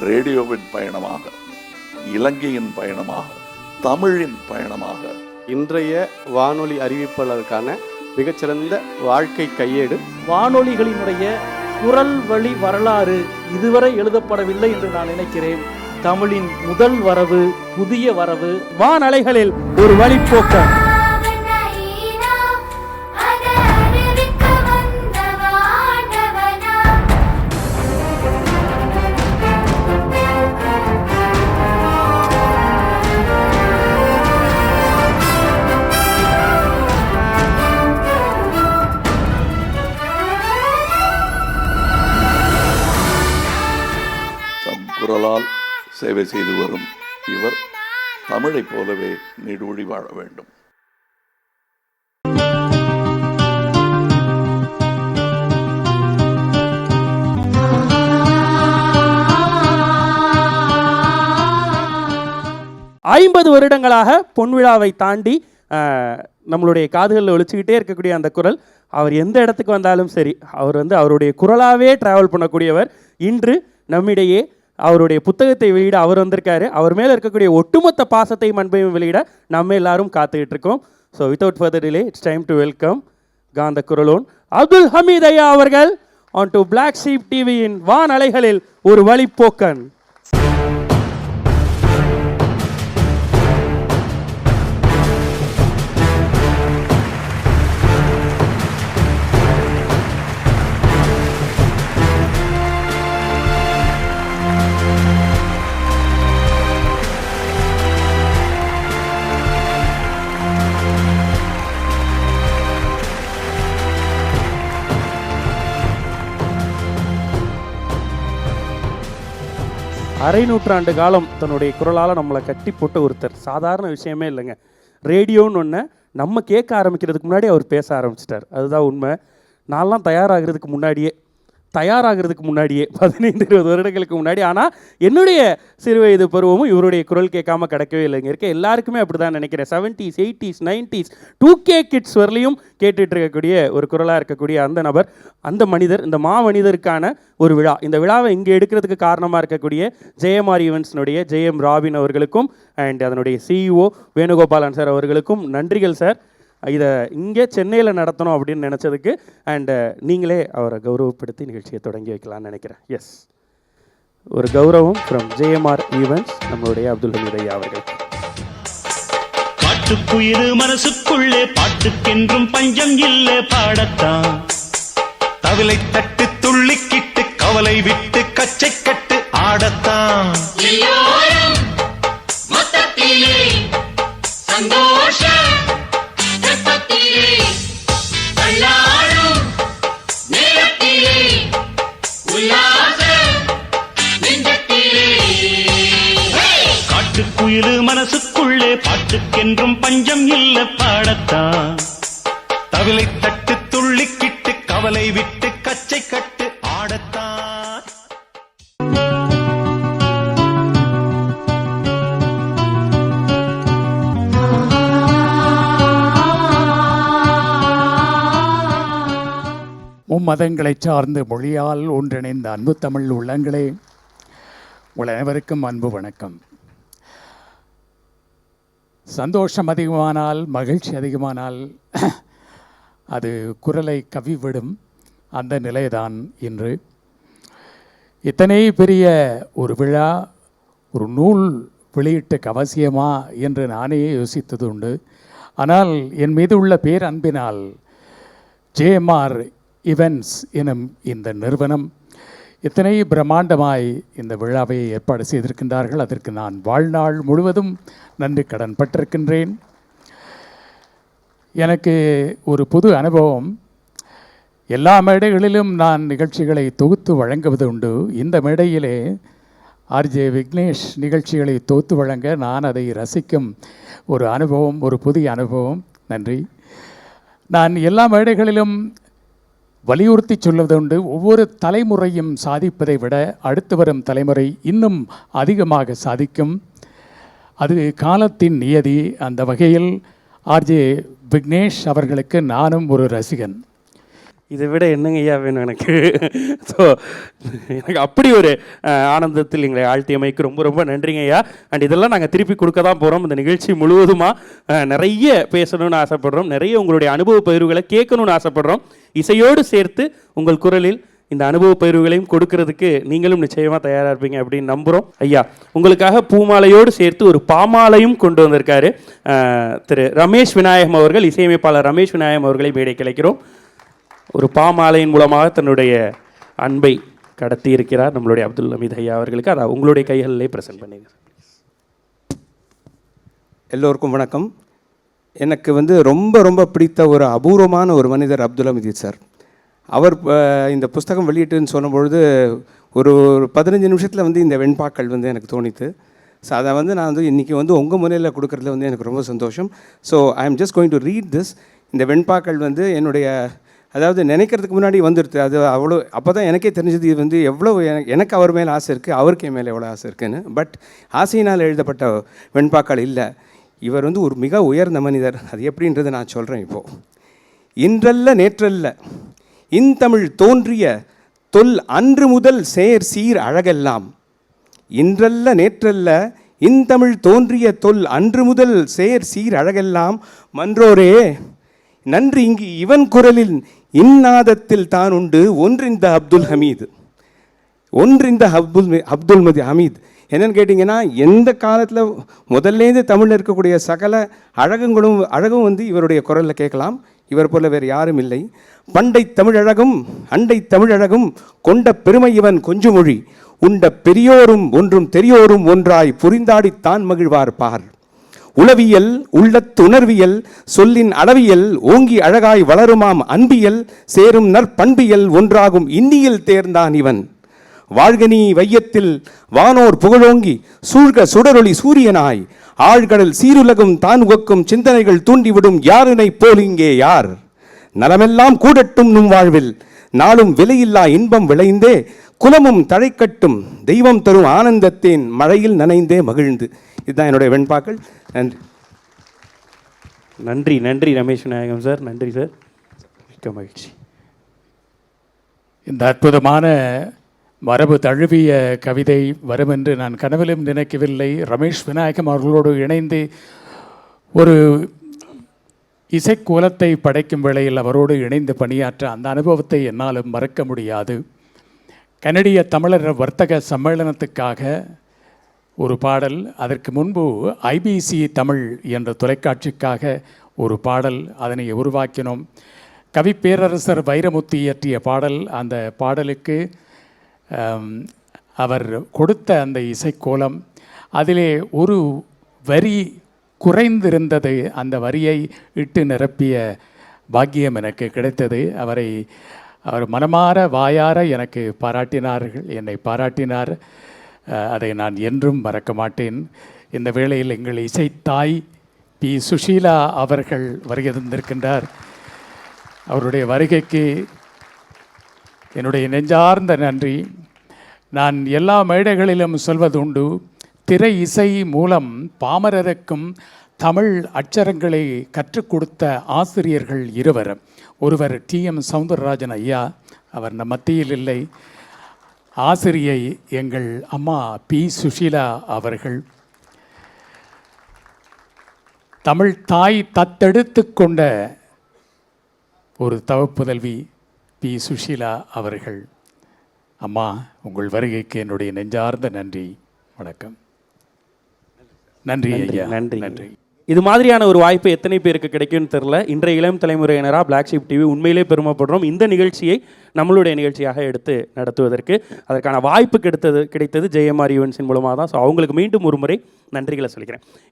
ரேடியோவின் பயணமாக இலங்கையின் பயணமாக தமிழின் பயணமாக. இன்றைய வானொலி அறிவிப்பாளருக்கான மிகச்சிறந்த வாழ்க்கை கையேடு. வானொலிகளினுடைய குரல் வழி வரலாறு இதுவரை எழுதப்படவில்லை என்று நான் நினைக்கிறேன். தமிழின் முதல் வரவு புதிய வரவு வானலைகளில் ஒரு வழிப்போக்கன் சேவை செய்து வரும் இவர் தமிழைப் போலவே நீடூழி வாழ வேண்டும். ஐம்பது வருடங்களாக பொன்விழாவை தாண்டி நம்மளுடைய காதுகளில் ஒழிச்சுக்கிட்டே இருக்கக்கூடிய அந்த குரல் அவர் எந்த இடத்துக்கு வந்தாலும் சரி அவர் வந்து அவருடைய குரலாகவே டிராவல் பண்ணக்கூடியவர். இன்று நம்மிடையே அவருடைய புத்தகத்தை வெளியிட அவர் வந்திருக்காரு. அவர் மேலே இருக்கக்கூடிய ஒட்டுமொத்த பாசத்தையும் அன்பையும் வெளியிட நம்ம எல்லாரும் காத்துக்கிட்டு இருக்கோம். So without further delay it's time to welcome காந்த குரலோன் அப்துல் ஹமீத் ஐயா அவர்கள் ஆன் டு பிளாக் சீப் டிவியின் வான் அலைகளில் ஒரு வழிப்போக்கன். அரை நூற்றாண்டு காலம் தன்னுடைய குரலால் நம்மளை கட்டி போட்ட ஒருத்தர். சாதாரண விஷயமே இல்லைங்க. ரேடியோன்னு ஒன்று நம்ம கேட்க ஆரம்பிக்கிறதுக்கு முன்னாடி அவர் பேச ஆரம்பிச்சிட்டார். அதுதான் உண்மை. நான்லாம் தயாராகிறதுக்கு முன்னாடியே தயாராகிறதுக்கு முன்னாடியே பதினைந்து இருபது வருடங்களுக்கு முன்னாடி. ஆனால் என்னுடைய சிறு வயது பருவமும் இவருடைய குரல் கேட்காம கிடைக்கவே இல்லைங்க. இருக்க எல்லாருக்குமே அப்படி தான் நினைக்கிறேன். Seventies eighties nineties two K kids வரலையும் கேட்டுட்டு இருக்கக்கூடிய ஒரு குரலாக இருக்கக்கூடிய அந்த நபர் அந்த மனிதர் இந்த மா மனிதருக்கான ஒரு விழா. இந்த விழாவை இங்கே எடுக்கிறதுக்கு காரணமாக இருக்கக்கூடிய ஜெயமார் ஈவெண்ட்ஸ்னுடைய ஜெயம் ராபின் அவர்களுக்கும் அண்ட் அதனுடைய சிஇஓ வேணுகோபாலன் சார் அவர்களுக்கும் நன்றிகள் சார். இதை இங்கே சென்னையில் நடத்தணும் அப்படின்னு நினச்சதுக்கு அண்டு uh, நீங்களே அவரை கௌரவப்படுத்தி நிகழ்ச்சியை தொடங்கி வைக்கலாம்னு நினைக்கிறேன். எஸ் ஒரு கௌரவம் ஃப்ரம் ஜேஎம்ஆர் ஈவெண்ட்ஸ் நம்மளுடைய அப்துல் ஹமீத் ஐயா அவர்கள். பாட்டுக்குயிரு மனசுக்குள்ளே பாட்டுக்கென்றும் பஞ்சம் இல்லை பாடத்தான். தவிலை தட்டு துள்ளிக்கிட்டு கவலை விட்டு கச்சை கட்டு குயிலு மனசுக்குள்ளே பாட்டுக்கென்றும் பஞ்சம் இல்ல பாடத்தான். தவிலை தட்டு துள்ளிக்கிட்டு கவலை விட்டு கச்சை கட்டு ஆடத்தான். மும்மதங்களை சார்ந்து மொழியால் ஒன்றிணைந்த அன்பு தமிழ் உள்ளங்களே உங்கள் அனைவருக்கும் அன்பு வணக்கம். சந்தோஷம் அதிகமானால் மகிழ்ச்சி அதிகமானால் அது குரலை கவிவிடும். அந்த நிலைதான் இன்று. இத்தனை பெரிய ஒரு விழா ஒரு நூல் வெளியிட்டுக்கு அவசியமா என்று நானே யோசித்தது உண்டு ஆனால் என் மீது உள்ள பேரன்பினால் ஜேஎம்ஆர் இவென்ட்ஸ் எனும் இந்த நிறுவனம் இத்தனை பிரம்மாண்டமாய் இந்த விழாவை ஏற்பாடு செய்திருக்கின்றார்கள்? அதற்கு நான் வாழ்நாள் முழுவதும் நன்றி கடன் பட்டிருக்கின்றேன். எனக்கு ஒரு புது அனுபவம். எல்லா மேடைகளிலும் நான் நிகழ்ச்சிகளை தொகுத்து வழங்குவது உண்டு. இந்த மேடையிலே ஆர்ஜே விக்னேஷ் நிகழ்ச்சிகளை தொகுத்து வழங்க நான் அதை ரசிக்கும் ஒரு அனுபவம் ஒரு புதிய அனுபவம். நன்றி. நான் எல்லா மேடைகளிலும் வலியுறுத்தி சொல்வதுண்டு ஒவ்வொரு தலைமுறையும் சாதிப்பதை விட அடுத்து வரும் தலைமுறை இன்னும் அதிகமாக சாதிக்கும். அது காலத்தின் நியதி. அந்த வகையில் ஆர்ஜே விக்னேஷ் அவர்களுக்கு நானும் ஒரு ரசிகன். இதை விட என்னங்க ஐயா வேணும் எனக்கு? ஸோ எனக்கு அப்படி ஒரு ஆனந்தத்தில் எங்களை ஆழ்த்தியமைக்கு ரொம்ப ரொம்ப நன்றிங்க ஐயா. அண்ட் இதெல்லாம் நாங்கள் திருப்பி கொடுக்க தான் போகிறோம் இந்த நிகழ்ச்சி முழுவதுமாக நிறைய பேசணும்னு ஆசைப்படுறோம். நிறைய உங்களுடைய அனுபவ பகிர்வுகளை கேட்கணும்னு ஆசைப்படுறோம். இசையோடு சேர்த்து உங்கள் குரலில் இந்த அனுபவ பகிர்வுகளையும் கொடுக்கறதுக்கு நீங்களும் நிச்சயமாக தயாராக இருப்பீங்க அப்படின்னு நம்புகிறோம் ஐயா உங்களுக்காக பூமாலையோடு சேர்த்து ஒரு பாமாலையும் கொண்டு வந்திருக்காரு. திரு ரமேஷ் விநாயகம் அவர்கள் இசையமைப்பாளர் ரமேஷ் விநாயகம் அவர்களை மேடை கிடைக்கிறோம் ஒரு பாமாலையின் மூலமாக தன்னுடைய அன்பை கடத்தி இருக்கிறார் நம்மளுடைய அப்துல் ஹமீத் ஐயா அவர்களுக்கு. அதை உங்களுடைய கைகளிலே பிரசன்ட் பண்ணுங்க. எல்லோருக்கும் வணக்கம். எனக்கு வந்து ரொம்ப ரொம்ப பிடித்த ஒரு அபூர்வமான ஒரு மனிதர் அப்துல் ஹமீத் சார். அவர் இந்த புஸ்தகம் வெளியிட்டுன்னு சொன்னபொழுது ஒரு ஒரு பதினஞ்சு நிமிஷத்தில் வந்து இந்த வெண்பாக்கள் வந்து எனக்கு தோணித்து ஸோ அதை வந்து நான் வந்து இன்றைக்கி வந்து உங்கள் முறையில் கொடுக்குறதுல வந்து எனக்கு ரொம்ப சந்தோஷம். So I am just going to read this இந்த வெண்பாக்கள் வந்து என்னுடைய அதாவது நினைக்கிறதுக்கு முன்னாடி வந்துடுது அது அவ்வளோ அப்போ தான் எனக்கே தெரிஞ்சது இது வந்து எவ்வளோ எனக்கு அவர் மேலே ஆசை இருக்குது அவருக்கு என் மேலே எவ்வளோ ஆசை இருக்குன்னு. பட் ஆசையினால் எழுதப்பட்ட வெண்பாக்கள் இல்லை. இவர் வந்து ஒரு மிக உயர்ந்த மனிதர். அது எப்படின்றத நான் சொல்கிறேன் இப்போது இன்றல்ல நேற்றல்ல. இன்தமிழ் தோன்றிய தொல் அன்று முதல் சேர் சீர் அழகெல்லாம். இன்றல்ல நேற்றல்ல. இன்தமிழ் தோன்றிய தொல் அன்று முதல் சேர் சீர் அழகெல்லாம். மன்றோரே நன்றி. இங்கு இவன் குரலில் இந்நாதத்தில் தான் உண்டு. ஒன்றிந்த அப்துல் ஹமீது. ஒன்றிந்த அப்துல் அப்துல் மதி ஹமீத். என்னன்னு கேட்டிங்கன்னா எந்த காலத்தில் முதல்லேருந்து தமிழில் இருக்கக்கூடிய சகல அழகுங்களும் அழகும் வந்து இவருடைய குரலில் கேட்கலாம். இவர் போல வேறு யாரும் இல்லை. பண்டை தமிழழகும் அண்டை தமிழழகும் கொண்ட பெருமை இவன் கொஞ்சமொழி. உண்ட பெரியோரும் ஒன்றும் தெரியோரும் ஒன்றாய் புரிந்தாடித்தான் மகிழ்வார் பார். உளவியல் உள்ளத்துணர்வியல் சொல்லின் அளவியல் ஓங்கி அழகாய் வளருமாம் அன்பியல் சேரும் நற்பண்பியல் ஒன்றாகும் இன்னியில் தேர்ந்தான் இவன். வாழ்கனி வையத்தில் வானோர் புகழோங்கி சூழ்க சுடரொளி சூரியனாய். ஆழ்கடல் சீருலகும் தான் உகக்கும் சிந்தனைகள் தூண்டிவிடும் யாரினை போல் இங்கே யார்? நலமெல்லாம் கூடட்டும் நும் வாழ்வில் நாளும் விலையில்லா இன்பம் விளைந்தே குலமும் தழைக்கட்டும் தெய்வம் தரும் ஆனந்தத்தின் மழையில் நனைந்தே மகிழ்ந்து. இதுதான் என்னுடைய வெண்பாக்கள். நன்றி. நன்றி நன்றி ரமேஷ் விநாயகம் சார். நன்றி சார். மிக்க மகிழ்ச்சி. இந்த அற்புதமான மரபு தழுவிய கவிதை வரும் என்று நான் கனவிலும் நினைக்கவில்லை. ரமேஷ் விநாயகம் அவர்களோடு இணைந்து ஒரு இசைக்கோலத்தை படைக்கும் வேளையில் அவரோடு இணைந்து பணியாற்ற அந்த அனுபவத்தை என்னாலும் மறக்க முடியாது. கனடிய தமிழர் வர்த்தக சம்மேளனத்துக்காக ஒரு பாடல் அதற்கு முன்பு ஐபிசி தமிழ் என்ற தொலைக்காட்சிக்காக ஒரு பாடல் அதனை உருவாக்கினோம். கவி பேரரசர் வைரமுத்து இயற்றிய பாடல் அந்த பாடலுக்கு அவர் கொடுத்த அந்த இசைக்கோலம் அதிலே ஒரு வரி குறைந்திருந்தது அந்த வரியை இட்டு நிரப்பிய பாக்கியம் எனக்கு கிடைத்தது. அவரை அவர் மனமாற வாயார எனக்கு பாராட்டினார்கள் என்னை பாராட்டினார். அதை நான் என்றும் மறக்க மாட்டேன். இந்த வேளையில் எங்கள் இசைத்தாய் பி. சுஷீலா அவர்கள் வருகை தந்திருக்கின்றார். அவருடைய வருகைக்கு என்னுடைய நெஞ்சார்ந்த நன்றி. நான் எல்லா மேடைகளிலும் சொல்வதுண்டு திரை இசை மூலம் பாமரருக்கும் தமிழ் அச்சரங்களை கற்றுக் கொடுத்த ஆசிரியர்கள் இருவர். ஒருவர் டி. எம். சவுந்தரராஜன் ஐயா அவர் நம் மத்தியில் இல்லை. ஆசிரியை எங்கள் அம்மா பி. சுஷீலா அவர்கள். தமிழ் தாய் தத்தெடுத்து கொண்ட ஒரு தவப்புதல்வி பி. சுஷீலா அவர்கள். அம்மா உங்கள் வருகைக்கு என்னுடைய நெஞ்சார்ந்த நன்றி. வணக்கம். நன்றி ஐயா. நன்றி. நன்றி. இது மாதிரியான ஒரு வாய்ப்பு எத்தனை பேருக்கு கிடைக்கும்னு தெரில இன்றைய இளம் தலைமுறையினராக பிளாக் ஷீப் டிவி உண்மையிலே பெருமைப்படுறோம். இந்த நிகழ்ச்சியை நம்மளுடைய நிகழ்ச்சியாக எடுத்து நடத்துவதற்கு அதற்கான வாய்ப்பு கிடைத்தது கிடைத்தது ஜெயமார் ஈவெண்ட்ஸின் மூலமாக தான் ஸோ அவங்களுக்கு மீண்டும் ஒரு முறை நன்றிகளை சொல்லிக்கிறேன்.